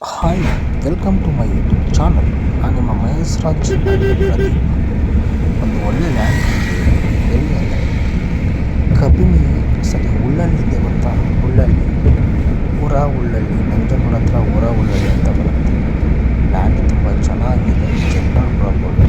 Hi welcome to my YouTube channel ನಾನು ನಿಮ್ಮ ಮಹೇಶ್ ರಾಜ್ ಪ್ರದೀಪ್ ಒಂದು ಒಳ್ಳೆ ಲ್ಯಾಂಡ್ ಎಲ್ಲಿ ಅಂದರೆ ಕಬಿನಿ ಸರಿ ಉಳ್ಳಳ್ಳಿದೆ ಗೊತ್ತಾ? ಉಳ್ಳಳ್ಳಿ ಊರ ಉಳ್ಳಳ್ಳಿ ನಂಜನಗೂಡ ಹತ್ರ ಊರ ಉಳ್ಳಳ್ಳಿ ಅಂತ ಬರುತ್ತೆ. ಲ್ಯಾಂಡ್ ತುಂಬ ಚೆನ್ನಾಗಿದೆ ಜನರಲ್ ಪ್ರಾಪರ್ಟಿ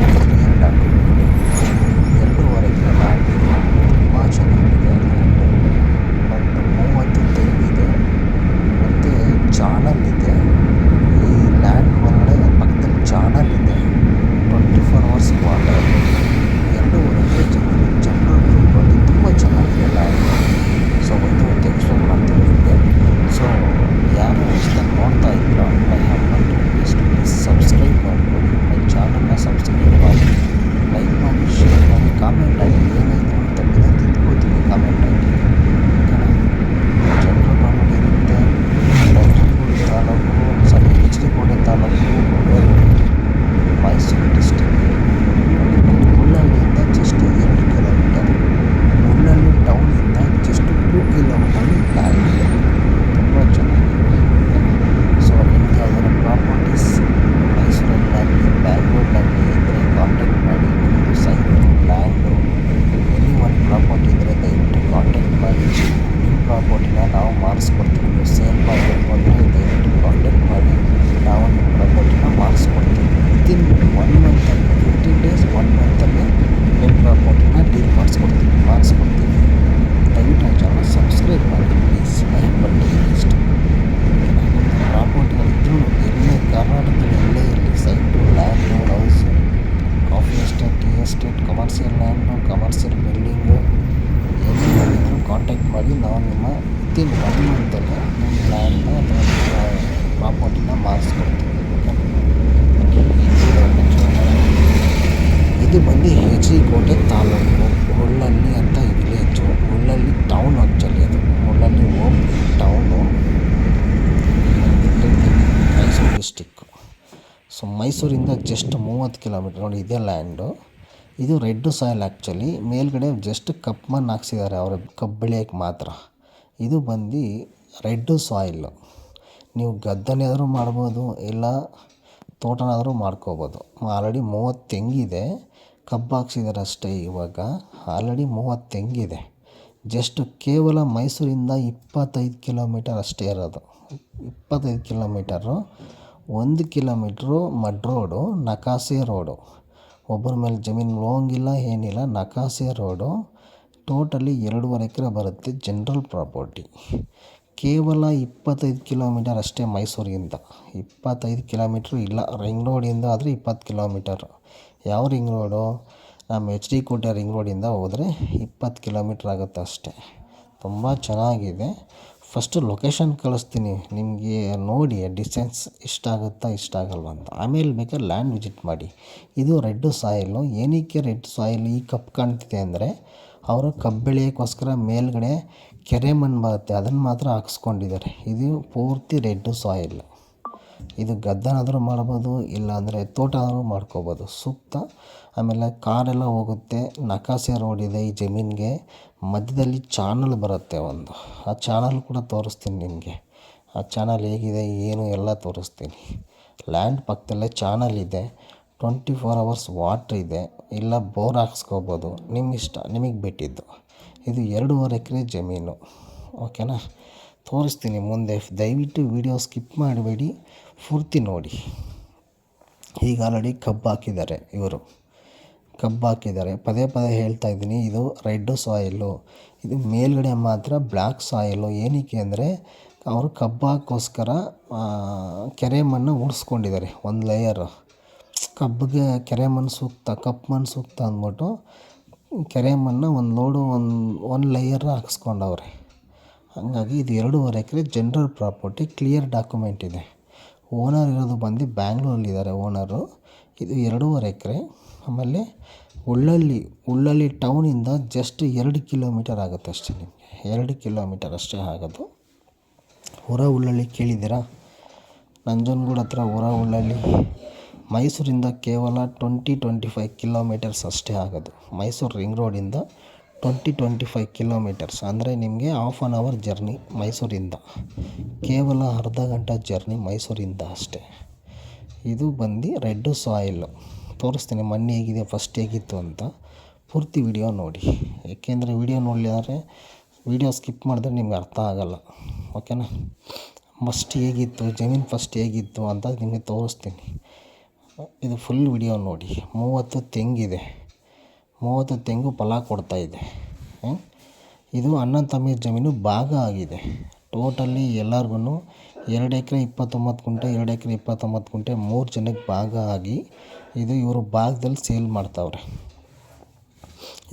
ಮೈಸೂರಿಂದ ಜಸ್ಟ್ ಮೂವತ್ತು ಕಿಲೋಮೀಟ್ರ್ ನೋಡಿ, ಇದೇ ಲ್ಯಾಂಡು ಇದು ರೆಡ್ ಸಾಯಿಲ್ ಆ್ಯಕ್ಚುಲಿ ಮೇಲ್ಗಡೆ ಜಸ್ಟ್ ಕಪ್ ಮಣ್ಣು ಹಾಕ್ಸಿದ್ದಾರೆ ಅವರು. ಕಬ್ಬು ಬೆಳೆಯೋಕ್ಕೆ ಮಾತ್ರ. ಇದು ಬಂದು ರೆಡ್ಡು ಸಾಯಿಲ್ಲು ನೀವು ಗದ್ದೆನಾದರೂ ಮಾಡ್ಬೋದು, ಇಲ್ಲ ತೋಟನಾದರೂ ಮಾಡ್ಕೋಬೋದು. ಆಲ್ರೆಡಿ ಮೂವತ್ತು ತೆಂಗಿದೆ ಕಬ್ಬು ಹಾಕ್ಸಿದ್ದಾರೆ ಅಷ್ಟೇ ಇವಾಗ. ಆಲ್ರೆಡಿ ಮೂವತ್ತು ತೆಂಗಿದೆ ಜಸ್ಟ್ ಕೇವಲ ಮೈಸೂರಿಂದ ಇಪ್ಪತ್ತೈದು ಕಿಲೋಮೀಟರ್ ಅಷ್ಟೇ ಇರೋದು. ಇಪ್ಪತ್ತೈದು ಕಿಲೋಮೀಟರು ಒಂದು ಕಿಲೋಮೀಟ್ರು ಮಡ್ ರೋಡು ನಕಾಸೆ ರೋಡು. ಒಬ್ಬರ ಮೇಲೆ ಜಮೀನು ಹೋಗಂಗಿಲ್ಲ ಏನಿಲ್ಲ, ನಕಾಸೆ ರೋಡು. ಟೋಟಲಿ ಎರಡೂವರೆ ಎಕರೆ ಬರುತ್ತೆ ಜನರಲ್ ಪ್ರಾಪರ್ಟಿ. ಕೇವಲ ಇಪ್ಪತ್ತೈದು ಕಿಲೋಮೀಟರ್ ಅಷ್ಟೇ ಮೈಸೂರಿಂದ. ಇಪ್ಪತ್ತೈದು ಕಿಲೋಮೀಟ್ರು ಇಲ್ಲ, ರಿಂಗ್ ರೋಡಿಂದ ಆದರೆ ಇಪ್ಪತ್ತು ಕಿಲೋಮೀಟರ್. ಯಾವ ರಿಂಗ್ ರೋಡು? ನಮ್ಮ ಎಚ್ ಡಿ ಕೋಟೆ ರಿಂಗ್ ರೋಡಿಂದ ಹೋದರೆ ಇಪ್ಪತ್ತು ಕಿಲೋಮೀಟ್ರ್ ಆಗುತ್ತೆ ಅಷ್ಟೇ. ತುಂಬ ಚೆನ್ನಾಗಿದೆ. ಫಸ್ಟು ಲೊಕೇಶನ್ ಕಳಿಸ್ತೀನಿ. ನಿಮಗೆ ನೋಡಿ ಡಿಸ್ಟೆನ್ಸ್ ಇಷ್ಟ ಆಗುತ್ತಾ ಇಷ್ಟ ಆಗಲ್ವಾ ಅಂತ. ಆಮೇಲೆ ಬೇಕಾದ್ರೆ ಲ್ಯಾಂಡ್ ವಿಸಿಟ್ ಮಾಡಿ. ಇದು ರೆಡ್ ಸಾಯಿಲು ಏನಕ್ಕೆ ರೆಡ್ ಸಾಯಿಲ್ ಈ ಕಪ್ಪು ಕಾಣ್ತಿದೆ ಅಂದರೆ, ಅವರು ಕಬ್ಬು ಬೆಳೆಯೋಕ್ಕೋಸ್ಕರ ಮೇಲ್ಗಡೆ ಕೆರೆ ಮಣ್ಣು ಬರುತ್ತೆ. ಅದನ್ನು ಮಾತ್ರ ಹಾಕ್ಸ್ಕೊಂಡಿದ್ದಾರೆ. ಇದು ಪೂರ್ತಿ ರೆಡ್ ಸಾಯಿಲ್ ಇದು ಗದ್ದೆನಾದರೂ ಮಾಡ್ಬೋದು, ಇಲ್ಲಾಂದರೆ ತೋಟ ಆದರೂ ಮಾಡ್ಕೋಬೋದು. ಸೂಕ್ತ ಆಮೇಲೆ ಕಾರೆಲ್ಲ ಹೋಗುತ್ತೆ. ನಕಾಸೆ ರೋಡ್ ಇದೆ ಈ ಜಮೀನಿಗೆ. ಮಧ್ಯದಲ್ಲಿ ಚಾನಲ್ ಬರುತ್ತೆ ಒಂದು. ಆ ಚಾನಲ್ ಕೂಡ ತೋರಿಸ್ತೀನಿ ನಿಮಗೆ. ಆ ಚಾನಲ್ ಹೇಗಿದೆ, ಏನು ಎಲ್ಲ ತೋರಿಸ್ತೀನಿ. ಲ್ಯಾಂಡ್ ಪಕ್ಕದಲ್ಲೇ ಚಾನಲ್ ಇದೆ. ಟ್ವೆಂಟಿ ಫೋರ್ ಅವರ್ಸ್ ವಾಟ್ರ್ ಇದೆ. ಇಲ್ಲ ಬೋರ್ ಹಾಕ್ಸ್ಕೋಬೋದು. ನಿಮ್ಮ ಇಷ್ಟ, ನಿಮಗೆ ಬಿಟ್ಟಿದ್ದು. ಇದು ಎರಡೂವರೆ ಎಕರೆ ಜಮೀನು. ಓಕೆನಾ ತೋರಿಸ್ತೀನಿ ಮುಂದೆ. ದಯವಿಟ್ಟು ವಿಡಿಯೋ ಸ್ಕಿಪ್ ಮಾಡಬೇಡಿ. ಪೂರ್ತಿ ನೋಡಿ. ಈಗ ಆಲ್ರೆಡಿ ಕಬ್ಬು ಹಾಕಿದ್ದಾರೆ ಇವರು. ಕಬ್ಬು ಹಾಕಿದ್ದಾರೆ. ಪದೇ ಪದೇ ಹೇಳ್ತಾ ಇದ್ದೀನಿ, ಇದು ರೆಡ್ ಸಾಯಿಲು ಇದು ಮೇಲ್ಗಡೆ ಮಾತ್ರ ಬ್ಲ್ಯಾಕ್ ಸಾಯಿಲು ಏನಕ್ಕೆ ಅಂದರೆ, ಅವರು ಕಬ್ಬು ಹಾಕೋಸ್ಕರ ಕೆರೆ ಮಣ್ಣು ಉಡಿಸ್ಕೊಂಡಿದ್ದಾರೆ, ಒಂದು ಲೇಯರ್ ಕಬ್ಬಿಗೆ ಕೆರೆ ಮಣ್ಣು ಸೂಕ್ತ ಕಪ್ಪು ಮಣ್ಣು ಸೂಕ್ತ ಅಂದ್ಬಿಟ್ಟು, ಕೆರೆ ಮಣ್ಣು ಒಂದು ಲೋಡು ಒಂದು ಒಂದು ಲೇಯರ್ ಹಾಕ್ಸ್ಕೊಂಡವ್ರೆ. ಹಾಗಾಗಿ ಇದು ಎರಡೂವರೆ ಎಕರೆ ಜನರಲ್ ಪ್ರಾಪರ್ಟಿ ಕ್ಲಿಯರ್ ಡಾಕ್ಯುಮೆಂಟ್ ಇದೆ. ಓನರ್ ಇರೋದು ಬಂದು ಬ್ಯಾಂಗ್ಳೂರಲ್ಲಿದ್ದಾರೆ ಓನರು ಇದು ಎರಡೂವರೆ ಎಕರೆ. ಆಮೇಲೆ ಉಳ್ಳಳ್ಳಿ ಉಳ್ಳಳ್ಳಿ ಟೌನಿಂದ ಜಸ್ಟ್ ಎರಡು ಕಿಲೋಮೀಟರ್ ಆಗುತ್ತೆ ಅಷ್ಟೇ ನಿಮಗೆ. ಎರಡು ಕಿಲೋಮೀಟರ್ ಅಷ್ಟೇ ಆಗೋದು. ಹೊರ ಉಳ್ಳಳ್ಳಿ ಕೇಳಿದ್ದೀರಾ? ನಂಜನಗೂಡು ಹತ್ರ ಹೊರ ಉಳ್ಳಳ್ಳಿ ಮೈಸೂರಿಂದ ಕೇವಲ ಟ್ವೆಂಟಿ ಟ್ವೆಂಟಿ ಫೈವ್ ಕಿಲೋಮೀಟರ್ಸ್ ಅಷ್ಟೇ ಆಗೋದು. ಮೈಸೂರು ರಿಂಗ್ ರೋಡಿಂದ ಟ್ವೆಂಟಿ ಟ್ವೆಂಟಿ ಫೈವ್ ಕಿಲೋಮೀಟರ್ಸ್ ಅಂದರೆ ನಿಮಗೆ ಹಾಫ್ ಆನ್ ಅವರ್ ಜರ್ನಿ ಮೈಸೂರಿಂದ. ಕೇವಲ ಅರ್ಧ ಗಂಟೆ ಜರ್ನಿ ಮೈಸೂರಿಂದ ಅಷ್ಟೇ. ಇದು ಬಂದು ರೆಡ್ ಸಾಯಿಲ್ ತೋರಿಸ್ತೀನಿ ಮಣ್ಣು ಹೇಗಿದೆ ಫಸ್ಟ್ ಹೇಗಿತ್ತು ಅಂತ. ಪೂರ್ತಿ ವಿಡಿಯೋ ನೋಡಿ. ಏಕೆಂದರೆ ವಿಡಿಯೋ ನೋಡಲಿಲ್ಲ ವಿಡಿಯೋ ಸ್ಕಿಪ್ ಮಾಡಿದ್ರೆ ನಿಮ್ಗೆ ಅರ್ಥ ಆಗೋಲ್ಲ. ಓಕೆನಾ ಮಸ್ಟ್ ಹೇಗಿತ್ತು, ಜಮೀನು ಫಸ್ಟ್ ಹೇಗಿತ್ತು ಅಂತ ನಿಮಗೆ ತೋರಿಸ್ತೀನಿ. ಇದು ಫುಲ್ ವಿಡಿಯೋ ನೋಡಿ. ಮೂವತ್ತು ತೆಂಗಿದೆ. ಮೂವತ್ತು ತೆಂಗು ಫಲ ಕೊಡ್ತಾಯಿದೆ ಇದೆ. ಅಣ್ಣ ತಮ್ಮಿ ಜಮೀನು ಭಾಗ ಆಗಿದೆ. ಟೋಟಲಿ ಎಲ್ಲರಿಗೂ ಎರಡು ಎಕರೆ ಇಪ್ಪತ್ತೊಂಬತ್ತು ಗುಂಟೆ, ಎರಡು ಎಕರೆ ಇಪ್ಪತ್ತೊಂಬತ್ತು ಗುಂಟೆ ಮೂರು ಜನಕ್ಕೆ ಭಾಗ ಆಗಿ ಇದು ಇವರು ಭಾಗದಲ್ಲಿ ಸೇಲ್ ಮಾಡ್ತಾವ್ರೆ.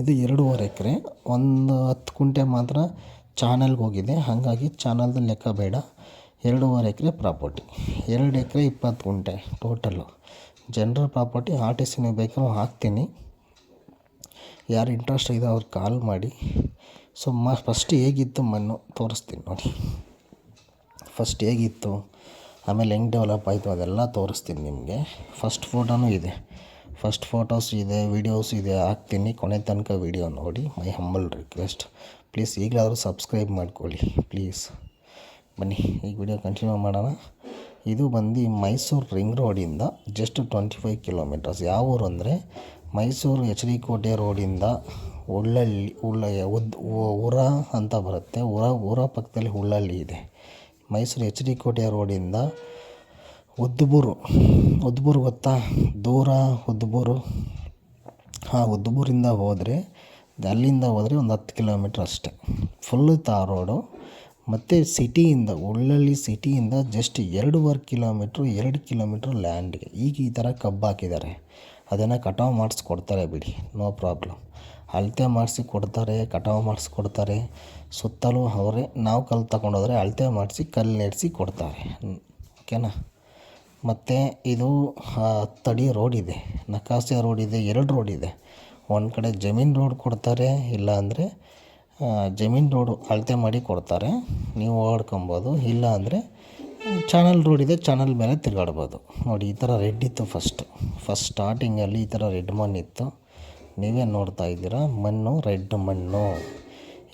ಇದು ಎರಡೂವರೆ ಎಕರೆ. ಒಂದು ಹತ್ತು ಗುಂಟೆ ಮಾತ್ರ ಚಾನಲ್ಗೆ ಹೋಗಿದೆ. ಹಾಗಾಗಿ ಚಾನಲ್ದು ಲೆಕ್ಕ ಬೇಡ. ಎರಡೂವರೆ ಎಕರೆ ಪ್ರಾಪರ್ಟಿ. ಎರಡು ಎಕರೆ ಇಪ್ಪತ್ತು ಗುಂಟೆ total general property R T ಸಿನೇ ಬೇಕಾದ್ರೂ ಹಾಕ್ತೀನಿ. ಯಾರು ಇಂಟ್ರೆಸ್ಟ್ ಇದೆ ಅವ್ರಿಗೆ ಕಾಲ್ ಮಾಡಿ. ಸೊ ಮ ಫಸ್ಟ್ ಹೇಗಿತ್ತು ಮಣ್ಣು? ತೋರಿಸ್ತೀನಿ ನೋಡಿ. ಫಸ್ಟ್ ಹೇಗಿತ್ತು? ಆಮೇಲೆ ಹೆಂಗೆ ಡೆವಲಪ್ ಆಯಿತು? ಅದೆಲ್ಲ ತೋರಿಸ್ತೀನಿ ನಿಮಗೆ. ಫಸ್ಟ್ ಫೋಟೋನೂ ಇದೆ. ಫಸ್ಟ್ ಫೋಟೋಸ್ ಇದೆ ವೀಡಿಯೋಸ್ ಇದೆ. ಹಾಕ್ತೀನಿ. ಕೊನೆ ತನಕ ವೀಡಿಯೋ ನೋಡಿ. ಮೈ ಹಂಬಲ್ ರಿಕ್ವೆಸ್ಟ್ ಪ್ಲೀಸ್ ಈಗಲಾದರೂ ಸಬ್ಸ್ಕ್ರೈಬ್ ಮಾಡ್ಕೊಳ್ಳಿ. ಪ್ಲೀಸ್ ಬನ್ನಿ, ಈಗ ವಿಡಿಯೋ ಕಂಟಿನ್ಯೂ ಮಾಡೋಣ. ಇದು ಬಂದು ಮೈಸೂರು ರಿಂಗ್ ರೋಡಿಂದ ಜಸ್ಟ್ ಟ್ವೆಂಟಿ ಫೈವ್ ಕಿಲೋಮೀಟರ್ಸ್ ಯಾವ ಊರು ಅಂದರೆ ಮೈಸೂರು ಎಚ್ ಡಿ ಕೋಟೆ ರೋಡಿಂದ ಉಳ್ಳಳ್ಳಿ ಉಳ್ಳಯ್ಯ ಉದ್ ಉರ ಅಂತ ಬರುತ್ತೆ. ಉರ ಊರ ಪಕ್ಕದಲ್ಲಿ ಉಳ್ಳಳ್ಳಿ ಇದೆ. ಮೈಸೂರು ಎಚ್ ಡಿ ಕೋಟೆ ರೋಡಿಂದ ಉದ್ಬೂರು ಉದ್ಬೂರು ಗೊತ್ತಾ? ದೂರ ಉದ್ಬೂರು. ಆ ಉದ್ಬೂರಿಂದ ಹೋದರೆ, ಅಲ್ಲಿಂದ ಹೋದರೆ ಒಂದು ಹತ್ತು ಕಿಲೋಮೀಟ್ರ್ ಅಷ್ಟೆ. ಫುಲ್ಲು ತಾ ರೋಡು. ಮತ್ತು ಸಿಟಿಯಿಂದ ಉಳ್ಳಳ್ಳಿ ಸಿಟಿಯಿಂದ ಜಸ್ಟ್ ಎರಡೂವರೆ ಕಿಲೋಮೀಟ್ರು, ಎರಡು ಕಿಲೋಮೀಟ್ರ್ ಲ್ಯಾಂಡ್ಗೆ ಈಗ ಈ ಥರ ಕಬ್ಬು ಹಾಕಿದ್ದಾರೆ. ಅದನ್ನು ಕಟಾವು ಮಾಡಿಸ್ಕೊಡ್ತಾರೆ ಬಿಡಿ, ನೋ ಪ್ರಾಬ್ಲಮ್. ಅಳತೆ ಮಾಡಿಸಿ ಕೊಡ್ತಾರೆ, ಕಟಾವು ಮಾಡಿಸ್ಕೊಡ್ತಾರೆ. ಸುತ್ತಲೂ ಅವರೇ, ನಾವು ಕಲ್ಲು ತಗೊಂಡೋದ್ರೆ ಅಳತೆ ಮಾಡಿಸಿ ಕಲ್ಲು ನೆಡೆಸಿ ಕೊಡ್ತಾರೆ. ಓಕೆನಾ? ಮತ್ತು ಇದು ತಡಿ ರೋಡ್ ಇದೆ ನಕಾಸೆ ರೋಡ್ ಇದೆ, ಎರಡು ರೋಡ್ ಇದೆ. ಒಂದು ಕಡೆ ಜಮೀನು ರೋಡ್ ಕೊಡ್ತಾರೆ, ಇಲ್ಲ ಅಂದರೆ ಜಮೀನು ರೋಡು ಅಳತೆ ಮಾಡಿ ಕೊಡ್ತಾರೆ. ನೀವು ಓಡ್ಕೊಬೋದು, ಇಲ್ಲ ಅಂದರೆ ಚಾನಲ್ ರೋಡ್ ಇದೆ ಚಾನಲ್ ಮೇಲೆ ತಿರುಗಾಡ್ಬೋದು. ನೋಡಿ, ಈ ಥರ ರೆಡ್ ಇತ್ತು ಫಸ್ಟ್ ಫಸ್ಟ್ ಸ್ಟಾರ್ಟಿಂಗಲ್ಲಿ ಈ ಥರ ರೆಡ್ ಮಣ್ಣಿತ್ತು ನೀವೇ ನೋಡ್ತಾ ಇದ್ದೀರಾ, ಮಣ್ಣು ರೆಡ್ ಮಣ್ಣು.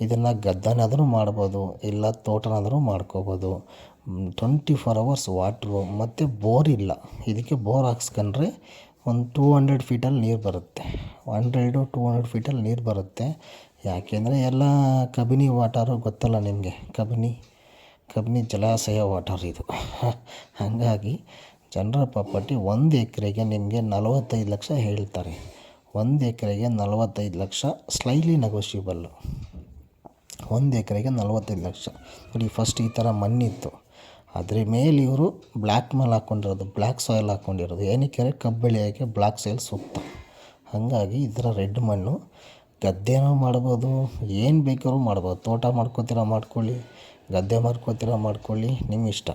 ಇದನ್ನು ಗದ್ದೆನಾದರೂ ಮಾಡ್ಬೋದು, ಇಲ್ಲ ತೋಟನಾದರೂ ಮಾಡ್ಕೋಬೋದು. ಟ್ವೆಂಟಿ ಫೋರ್ ಅವರ್ಸ್ ವಾಟ್ರು ಮತ್ತು ಬೋರ್ ಇಲ್ಲ. ಇದಕ್ಕೆ ಬೋರ್ ಹಾಕ್ಸ್ಕೊಂಡ್ರೆ ಒಂದು ಟೂ ಹಂಡ್ರೆಡ್ ಫೀಟಲ್ಲಿ ನೀರು ಬರುತ್ತೆ. ಹಂಡ್ರೆಡು ಟೂ ಹಂಡ್ರೆಡ್ ಫೀಟಲ್ಲಿ ನೀರು ಬರುತ್ತೆ. ಯಾಕೆಂದರೆ ಎಲ್ಲ ಕಬಿನಿ ವಾಟರು ಗೊತ್ತಲ್ಲ ನಿಮಗೆ? ಕಬಿನಿ. ಕಬಿನಿ ಜಲಾಶಯ ವಾಟರ್ ಇದು. ಹಾಗಾಗಿ ಜನರ ಪ್ರಾಪರ್ಟಿ ಒಂದು ಎಕರೆಗೆ ನಿಮಗೆ ನಲವತ್ತೈದು ಲಕ್ಷ ಹೇಳ್ತಾರೆ. ಒಂದು ಎಕರೆಗೆ ನಲವತ್ತೈದು ಲಕ್ಷ ಸ್ಲೈಲಿ ನೆಗೋಷಿಯಬಲ್ಲು ಒಂದು ಎಕರೆಗೆ ನಲವತ್ತೈದು ಲಕ್ಷ. ನೋಡಿ ಫಸ್ಟ್ ಈ ಥರ ಮಣ್ಣಿತ್ತು. ಅದ್ರ ಮೇಲೆ ಇವರು ಬ್ಲ್ಯಾಕ್ ಮೇಲ್ ಹಾಕ್ಕೊಂಡಿರೋದು ಬ್ಲ್ಯಾಕ್ ಸಾಯಿಲ್ ಹಾಕ್ಕೊಂಡಿರೋದು ಏನಕ್ಕೆ ಕಬ್ಬು ಬೆಳೆಯೋಕ್ಕೆ ಬ್ಲ್ಯಾಕ್ ಸಾಯಿಲ್ ಸೂಕ್ತ. ಹಾಗಾಗಿ ಇದರ ರೆಡ್ ಮಣ್ಣು ಗದ್ದೆನೂ ಮಾಡ್ಬೋದು, ಏನು ಬೇಕಾದ್ರೂ ಮಾಡ್ಬೋದು. ತೋಟ ಮಾಡ್ಕೋತೀರ ಮಾಡ್ಕೊಳ್ಳಿ. ಗದ್ದೆ ಮಾಡ್ಕೋತೀರ ಮಾಡ್ಕೊಳ್ಳಿ ನಿಮ್ಮ ಇಷ್ಟ.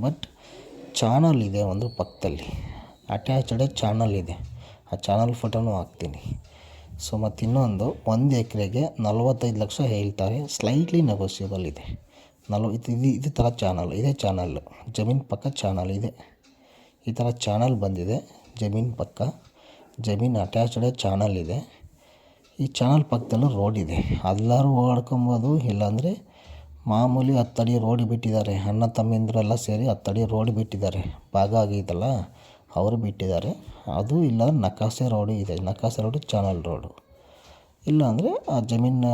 ಬಟ್ ಚಾನಲ್ ಇದೆ ಒಂದು ಪಕ್ಕದಲ್ಲಿ. ಅಟ್ಯಾಚ್ಡ್ ಚಾನಲ್ ಇದೆ. ಆ ಚಾನಲ್ ಫೋಟೋನೂ ಹಾಕ್ತೀನಿ. ಸೊ ಮತ್ತು ಇನ್ನೊಂದು, ಒಂದು ಎಕರೆಗೆ ನಲವತ್ತೈದು ಲಕ್ಷ ಹೇಳ್ತಾರೆ. ಸ್ಲೈಟ್ಲಿ ನೆಗೋಷಿಯಬಲ್ ಇದೆ. ನಲ್ವ, ಇದು ಇದು, ಇದೇ ಥರ ಚಾನಲ್, ಇದೇ ಚಾನಲ್ಲು ಜಮೀನು ಪಕ್ಕ ಚಾನಲ್ ಇದೆ. ಈ ಥರ ಚಾನಲ್ ಬಂದಿದೆ. ಜಮೀನು ಪಕ್ಕ. ಜಮೀನು ಅಟ್ಯಾಚ್ಡ್ ಚಾನಲ್ ಇದೆ. ಈ ಚಾನಲ್ ಪಕ್ಕದಲ್ಲೂ ರೋಡ್ ಇದೆ. ಎಲ್ಲರೂ ಓಡಾಡ್ಕೊಬೋದು ಇಲ್ಲಾಂದರೆ ಮಾಮೂಲಿ ಹತ್ತಡಿ ರೋಡ್ ಬಿಟ್ಟಿದ್ದಾರೆ. ಅಣ್ಣ ತಮ್ಮಿಂದರೆಲ್ಲ ಸೇರಿ ಹತ್ತಡಿ ರೋಡ್ ಬಿಟ್ಟಿದ್ದಾರೆ. ಭಾಗ ಆಗೈತಲ್ಲ ಅವರು ಬಿಟ್ಟಿದ್ದಾರೆ. ಅದು ಇಲ್ಲ, ನಕಾಸೆ ರೋಡು ಇದೆ. ನಕಾಸೆ ರೋಡು ಚಾನಲ್ ರೋಡು. ಇಲ್ಲ ಅಂದರೆ ಆ ಜಮೀನ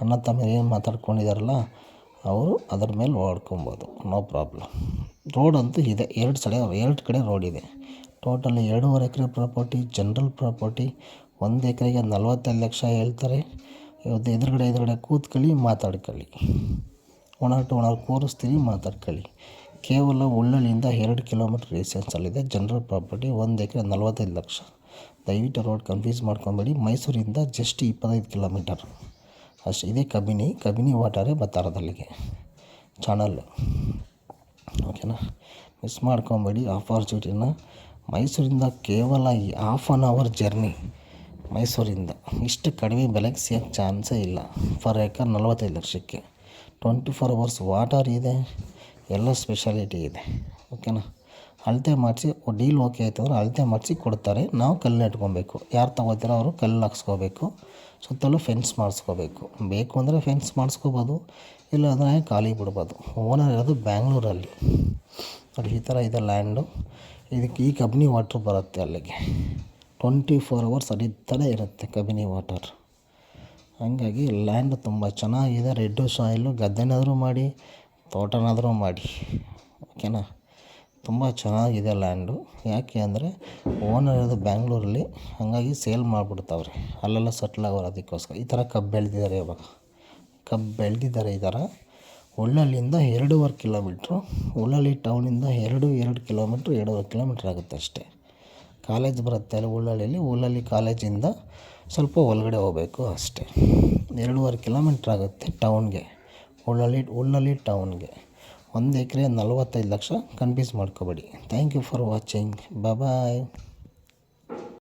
ಅಣ್ಣ ತಮ್ಮ ಏನು ಮಾತಾಡ್ಕೊಂಡಿದ್ದಾರಲ್ಲ, ಅವರು ಅದ್ರ ಮೇಲೆ ಓಡ್ಕೊಬೋದು. ನೋ ಪ್ರಾಬ್ಲಮ್ ರೋಡ್ ಅಂತೂ ಇದೆ. ಎರಡು ಸಡೆ, ಎರಡು ಕಡೆ ರೋಡ್ ಇದೆ. ಟೋಟಲ್ ಎರಡೂವರೆ ಎಕರೆ ಪ್ರಾಪರ್ಟಿ ಜನರಲ್ ಪ್ರಾಪರ್ಟಿ ಒಂದು ಎಕರೆಗೆ ನಲ್ವತ್ತೈದು ಲಕ್ಷ ಹೇಳ್ತಾರೆ. ಇವತ್ತು ಎದುರುಗಡೆ ಎದುರುಗಡೆ ಕೂತ್ಕೊಳ್ಳಿ, ಮಾತಾಡ್ಕೊಳ್ಳಿ. ಒಣ ಟು ಒಣ ಕೂರಿಸ್ತೀನಿ ಮಾತಾಡ್ಕೊಳ್ಳಿ ಕೇವಲ ಉಳ್ಳಳ್ಳಿಯಿಂದ ಎರಡು ಕಿಲೋಮೀಟ್ರ್ ಡಿಸ್ಟೆನ್ಸಲ್ಲಿದೆ ಜನರಲ್ ಪ್ರಾಪರ್ಟಿ ಒಂದು ಎಕರೆ ನಲವತ್ತೈದು ಲಕ್ಷ. ದಯವಿಟ್ಟು ರೋಡ್ ಕನ್ಫ್ಯೂಸ್ ಮಾಡ್ಕೊಬೇಡಿ. ಮೈಸೂರಿಂದ ಜಸ್ಟ್ ಇಪ್ಪತ್ತೈದು ಕಿಲೋಮೀಟರ್. ಅಷ್ಟು, ಇದೇ ಕಬಿನಿ. ಕಬಿನಿ ವಾಟರೇ ಬತ್ತಾರದಲ್ಲಿಗೆ. ಚಾನಲ್. ಓಕೆನಾ? ಮಿಸ್ ಮಾಡ್ಕೊಬೇಡಿ ಆಪರ್ಚುನಿಟಿನ. ಮೈಸೂರಿಂದ ಕೇವಲ ಹಾಫ್ ಆನ್ ಅವರ್ ಜರ್ನಿ ಮೈಸೂರಿಂದ. ಇಷ್ಟು ಕಡಿಮೆ ಬೆಲೆಗೆ ಸಿಗೋಕ್ಕೆ ಚಾನ್ಸೇ ಇಲ್ಲ. ಫರ್ ಏಕರ್ ನಲವತ್ತೈದು ಲಕ್ಷಕ್ಕೆ. ಟ್ವೆಂಟಿ ಫೋರ್ ಅವರ್ಸ್ ವಾಟರ್ ಇದೆ, ಎಲ್ಲ ಸ್ಪೆಷಾಲಿಟಿ ಇದೆ ಓಕೆನಾ ಅಳತೆ ಮಾಡಿಸಿ ಡೀಲ್ ಓಕೆ ಆಯಿತು ಅಂದರೆ ಅಳತೆ ಮಾಡಿಸಿ ಕೊಡ್ತಾರೆ. ನಾವು ಕಲ್ಲು ಇಟ್ಕೊಬೇಕು. ಯಾರು ತೊಗೋತೀರೋ ಅವರು ಕಲ್ಲು ಹಾಕ್ಸ್ಕೋಬೇಕು. ಸುತ್ತಲೂ ಫೆನ್ಸ್ ಮಾಡಿಸ್ಕೋಬೇಕು. ಬೇಕು ಅಂದರೆ ಫೆನ್ಸ್ ಮಾಡಿಸ್ಕೋಬೋದು, ಇಲ್ಲ ಅಂದರೆ ಖಾಲಿ ಬಿಡ್ಬೋದು. ಓನರ್ ಇರೋದು ಬ್ಯಾಂಗ್ಳೂರಲ್ಲಿ ಅದು ಈ ಥರ ಇದೆ ಲ್ಯಾಂಡು ಇದಕ್ಕೆ ಈ ಕಬ್ನಿ ವಾಟ್ರ್ ಬರುತ್ತೆ ಅಲ್ಲಿಗೆ. ಟ್ವೆಂಟಿ ಫೋರ್ ಅವರ್ಸ್ ಹರಿತಾನೆ ಇರುತ್ತೆ ಕಬಿನಿ ವಾಟರ್ ಹಾಗಾಗಿ ಲ್ಯಾಂಡ್ ತುಂಬ ಚೆನ್ನಾಗಿದೆ. ರೆಡ್ಡು ಸಾಯಿಲು ಗದ್ದೆನಾದರೂ ಮಾಡಿ, ತೋಟನಾದರೂ ಮಾಡಿ. ಓಕೆನಾ ತುಂಬ ಚೆನ್ನಾಗಿದೆ ಲ್ಯಾಂಡು ಯಾಕೆ ಅಂದರೆ ಓನರ್ ಇರೋದು ಬ್ಯಾಂಗ್ಳೂರಲ್ಲಿ ಹಾಗಾಗಿ ಸೇಲ್ ಮಾಡಿಬಿಡ್ತಾವ್ರೆ. ಅಲ್ಲೆಲ್ಲ ಸೆಟ್ಲ್ ಆಗೋರು ಅದಕ್ಕೋಸ್ಕರ. ಈ ಥರ ಕಬ್ಬು ಬೆಳೆದಿದ್ದಾರೆ ಇವಾಗ. ಕಬ್ಬು ಬೆಳೆದಿದ್ದಾರೆ ಈ ಥರ ಉಳ್ಳಳ್ಳಿಯಿಂದ ಎರಡೂವರೆ ಕಿಲೋಮೀಟ್ರು ಉಳ್ಳಳ್ಳಿ ಟೌನಿಂದ ಎರಡು ಎರಡು ಕಿಲೋಮೀಟ್ರ್ ಎರಡೂವರೆ ಕಿಲೋಮೀಟ್ರ್ ಆಗುತ್ತೆ ಅಷ್ಟೇ. ಕಾಲೇಜ್ ಬರುತ್ತೆ ಅಲ್ಲಿ ಉಳ್ಳಳ್ಳಿಯಲ್ಲಿ, ಉಳ್ಳಳ್ಳಿ ಕಾಲೇಜಿಂದ ಸ್ವಲ್ಪ ಒಳಗಡೆ ಹೋಗಬೇಕು ಅಷ್ಟೇ. ಎರಡೂವರೆ ಕಿಲೋಮೀಟ್ರ್ ಆಗುತ್ತೆ ಟೌನ್ಗೆ, ಉಳ್ಳಳ್ಳಿ ಉಳ್ಳಳ್ಳಿ ಟೌನ್ಗೆ. ಒಂದು ಎಕರೆ ನಲ್ವತ್ತೈದು ಲಕ್ಷ ಕನ್ಫ್ಯೂಸ್ ಮಾಡ್ಕೋಬೇಡಿ. Thank you for watching bye